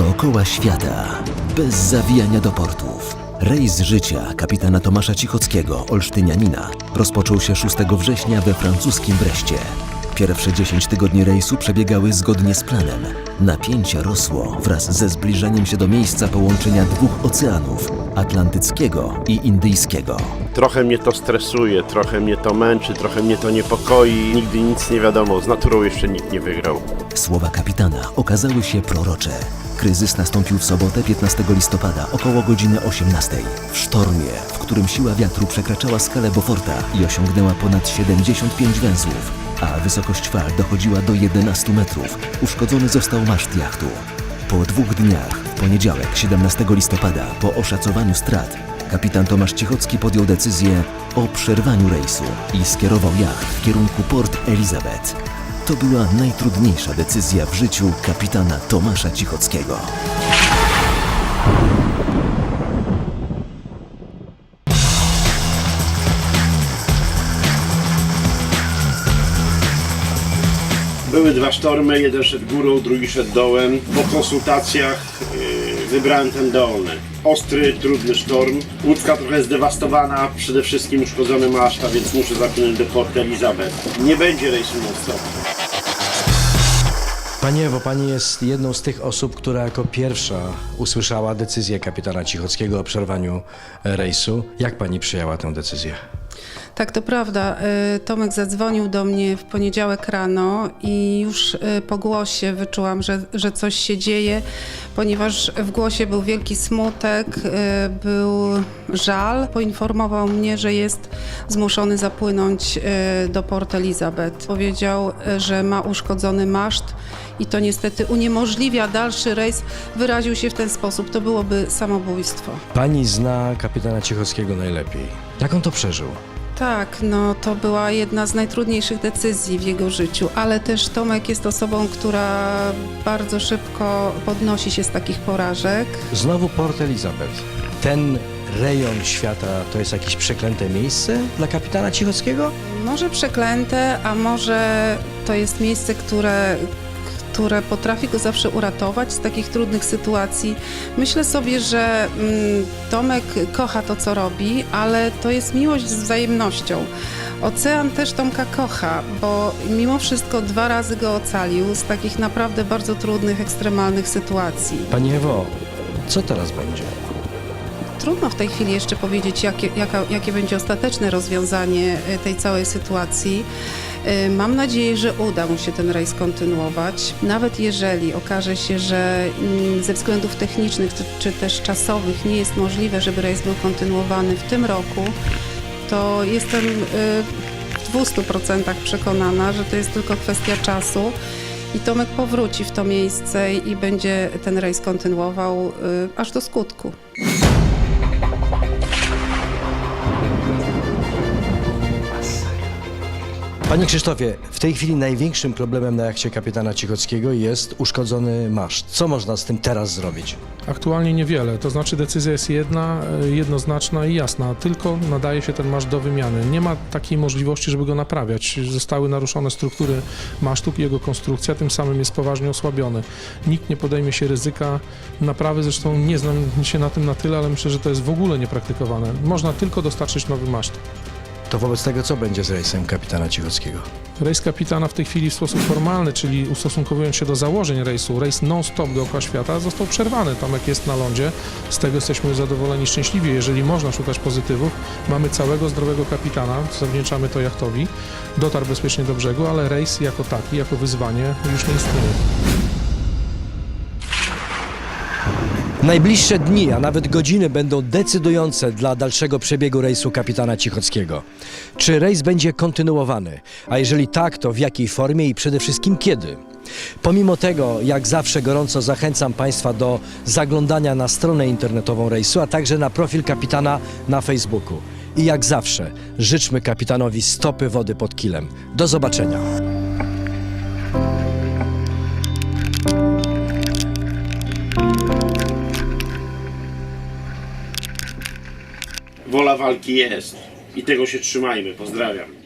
Dookoła świata, bez zawijania do portów. Rejs życia kapitana Tomasza Cichockiego, olsztynianina, rozpoczął się 6 września we francuskim Breście. Pierwsze 10 tygodni rejsu przebiegały zgodnie z planem. Napięcie rosło wraz ze zbliżeniem się do miejsca połączenia dwóch oceanów Atlantyckiego i Indyjskiego. Trochę mnie to stresuje, trochę mnie to męczy, trochę mnie to niepokoi. Nigdy nic nie wiadomo, z naturą jeszcze nikt nie wygrał. Słowa kapitana okazały się prorocze. Kryzys nastąpił w sobotę 15 listopada około godziny 18. W sztormie, w którym siła wiatru przekraczała skalę Beauforta i osiągnęła ponad 75 węzłów, a wysokość fal dochodziła do 11 metrów, uszkodzony został maszt jachtu. Po dwóch dniach, w poniedziałek 17 listopada, po oszacowaniu strat, kapitan Tomasz Cichocki podjął decyzję o przerwaniu rejsu i skierował jacht w kierunku Port Elizabeth. To była najtrudniejsza decyzja w życiu kapitana Tomasza Cichockiego. Były dwa sztormy, jeden szedł górą, drugi szedł dołem. Po konsultacjach yy, wybrałem ten dolny. Ostry, trudny sztorm. Łódka trochę zdewastowana, przede wszystkim uszkodzony maszta, więc muszę zapłynąć do Port Elizabeth. Nie będzie rejsu non-stop. Panie Ewo, Pani jest jedną z tych osób, która jako pierwsza usłyszała decyzję kapitana Cichockiego o przerwaniu rejsu. Jak Pani przyjęła tę decyzję? Tak, to prawda. Y, Tomek zadzwonił do mnie w poniedziałek rano i już y, po głosie wyczułam, że, że coś się dzieje, ponieważ w głosie był wielki smutek, y, był żal. Poinformował mnie, że jest zmuszony zapłynąć do Port Elizabeth. Powiedział, że ma uszkodzony maszt i to niestety uniemożliwia dalszy rejs. Wyraził się w ten sposób. To byłoby samobójstwo. Pani zna kapitana Cichockiego najlepiej. Jak on to przeżył? Tak, no to była jedna z najtrudniejszych decyzji w jego życiu, ale też Tomek jest osobą, która bardzo szybko podnosi się z takich porażek. Znowu Port Elizabeth. Ten rejon świata to jest jakieś przeklęte miejsce dla kapitana Cichockiego? Może przeklęte, a może to jest miejsce, które, które potrafi go zawsze uratować z takich trudnych sytuacji. Myślę sobie, że mm, Tomek kocha to, co robi, ale to jest miłość z wzajemnością. Ocean też Tomka kocha, bo mimo wszystko dwa razy go ocalił z takich naprawdę bardzo trudnych, ekstremalnych sytuacji. Pani Ewo, co teraz będzie? Trudno w tej chwili jeszcze powiedzieć, jakie, jaka, jakie będzie ostateczne rozwiązanie y, tej całej sytuacji. Y, Mam nadzieję, że uda mu się ten rejs kontynuować. Nawet jeżeli okaże się, że mm, ze względów technicznych czy, też czasowych nie jest możliwe, żeby rejs był kontynuowany w tym roku, to jestem y, w 200% przekonana, że to jest tylko kwestia czasu. I Tomek powróci w to miejsce i będzie ten rejs kontynuował y, aż do skutku. Panie Krzysztofie, w tej chwili największym problemem na jachcie kapitana Cichockiego jest uszkodzony maszt. Co można z tym teraz zrobić? Aktualnie niewiele, to znaczy decyzja jest jedna, e, jednoznaczna i jasna, tylko nadaje się ten maszt do wymiany. Nie ma takiej możliwości, żeby go naprawiać. Zostały naruszone struktury masztu i jego konstrukcja, tym samym jest poważnie osłabiony. Nikt nie podejmie się ryzyka naprawy, zresztą nie znam się na tym na tyle, ale myślę, że to jest w ogóle niepraktykowane. Można tylko dostarczyć nowy maszt. To wobec tego co będzie z rejsem kapitana Cichockiego? Rejs kapitana w tej chwili w sposób formalny, czyli ustosunkowując się do założeń rejsu, rejs non-stop dookoła świata został przerwany. Tomek jest na lądzie, z tego jesteśmy zadowoleni, szczęśliwi. Jeżeli można szukać pozytywów, mamy całego zdrowego kapitana, zawdzięczamy to jachtowi, dotarł bezpiecznie do brzegu, ale rejs jako taki, jako wyzwanie już nie istnieje. Najbliższe dni, a nawet godziny będą decydujące dla dalszego przebiegu rejsu kapitana Cichockiego. Czy rejs będzie kontynuowany? A jeżeli tak, to w jakiej formie i przede wszystkim kiedy? Pomimo tego, jak zawsze gorąco zachęcam Państwa do zaglądania na stronę internetową rejsu, a także na profil kapitana na Facebooku. I jak zawsze życzmy kapitanowi stopy wody pod kilem. Do zobaczenia. Wola walki jest i tego się trzymajmy. Pozdrawiam.